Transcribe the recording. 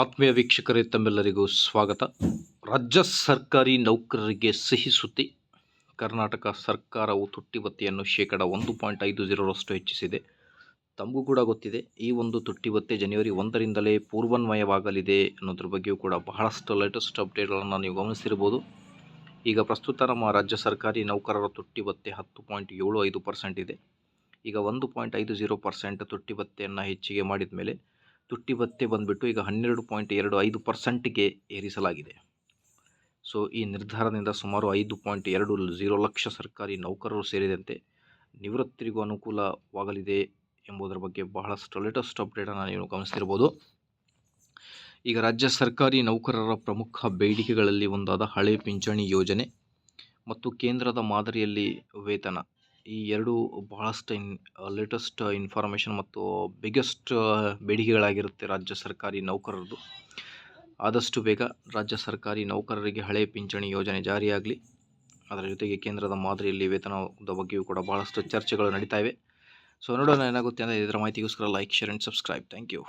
ಆತ್ಮೀಯ ವೀಕ್ಷಕರೇ, ತಮ್ಮೆಲ್ಲರಿಗೂ ಸ್ವಾಗತ. ರಾಜ್ಯ ಸರ್ಕಾರಿ ನೌಕರರಿಗೆ ಸಿಹಿ ಸುದ್ದಿ. ಕರ್ನಾಟಕ ಸರ್ಕಾರವು ತುಟ್ಟಿ ಭತ್ಯೆಯನ್ನು ಶೇಕಡ ಒಂದು ಪಾಯಿಂಟ್ ಐದು ಜೀರೋರಷ್ಟು ಹೆಚ್ಚಿಸಿದೆ. ತಮಗೂ ಕೂಡ ಗೊತ್ತಿದೆ, ಈ ಒಂದು ತುಟ್ಟಿ ಭತ್ಯೆ ಜನವರಿ ಒಂದರಿಂದಲೇ ಪೂರ್ವನ್ವಯವಾಗಲಿದೆ ಅನ್ನೋದ್ರ ಬಗ್ಗೆಯೂ ಕೂಡ ಬಹಳಷ್ಟು ಲೇಟೆಸ್ಟ್ ಅಪ್ಡೇಟ್ಗಳನ್ನು ನೀವು ಗಮನಿಸಿರ್ಬೋದು. ಈಗ ಪ್ರಸ್ತುತ ನಮ್ಮ ರಾಜ್ಯ ಸರ್ಕಾರಿ ನೌಕರರ ತುಟ್ಟಿ ಭತ್ಯೆ ಹತ್ತು ಪಾಯಿಂಟ್ ಏಳು ಐದು ಪರ್ಸೆಂಟ್ ಇದೆ. ಈಗ ಒಂದು ಪಾಯಿಂಟ್ ಐದು ಜೀರೋ ಪರ್ಸೆಂಟ್ ತುಟ್ಟಿ ಭತ್ಯೆಯನ್ನು ಹೆಚ್ಚಿಗೆ ಮಾಡಿದ ಮೇಲೆ ತುಟ್ಟಿ ಭತ್ಯೆ ಬಂದುಬಿಟ್ಟು ಈಗ ಹನ್ನೆರಡು ಪಾಯಿಂಟ್ ಎರಡು ಐದು ಪರ್ಸೆಂಟ್ಗೆ ಏರಿಸಲಾಗಿದೆ. ಸೊ, ಈ ನಿರ್ಧಾರದಿಂದ ಸುಮಾರು ಐದು ಪಾಯಿಂಟ್ ಎರಡು ಝೀರೋ ಲಕ್ಷ ಸರ್ಕಾರಿ ನೌಕರರು ಸೇರಿದಂತೆ ನಿವೃತ್ತರಿಗೂ ಅನುಕೂಲವಾಗಲಿದೆ ಎಂಬುದರ ಬಗ್ಗೆ ಬಹಳಷ್ಟು ಲೇಟೆಸ್ಟ್ ಅಪ್ಡೇಟನ್ನು ನೀವು ಗಮನಿಸ್ತಿರ್ಬೋದು. ಈಗ ರಾಜ್ಯ ಸರ್ಕಾರಿ ನೌಕರರ ಪ್ರಮುಖ ಬೇಡಿಕೆಗಳಲ್ಲಿ ಒಂದಾದ ಹಳೆ ಪಿಂಚಣಿ ಯೋಜನೆ ಮತ್ತು ಕೇಂದ್ರದ ಮಾದರಿಯಲ್ಲಿ ವೇತನ. ಈ ಎರಡು ಬಹಳಷ್ಟು ಇನ್ ಲೇಟೆಸ್ಟ್ ಇನ್ಫಾರ್ಮೇಷನ್ ಮತ್ತು ಬಿಗ್ಗೆಸ್ಟ್ ಬೇಡಿಕೆಗಳಾಗಿರುತ್ತೆ ರಾಜ್ಯ ಸರ್ಕಾರಿ ನೌಕರರದು ಆದಷ್ಟು ಬೇಗ ರಾಜ್ಯ ಸರ್ಕಾರಿ ನೌಕರರಿಗೆ ಹಳೆ ಪಿಂಚಣಿ ಯೋಜನೆ ಜಾರಿಯಾಗಲಿ. ಅದರ ಜೊತೆಗೆ ಕೇಂದ್ರದ ಮಾದರಿಯಲ್ಲಿ ವೇತನದ ಬಗ್ಗೆಯೂ ಕೂಡ ಭಾಳಷ್ಟು ಚರ್ಚೆಗಳು ನಡೀತಾ ಇವೆ. ಸೊ ನೋಡೋಣ ಏನಾಗುತ್ತೆ ಅಂದರೆ ಇದರ ಮಾಹಿತಿಗೋಸ್ಕರ like share and subscribe thank you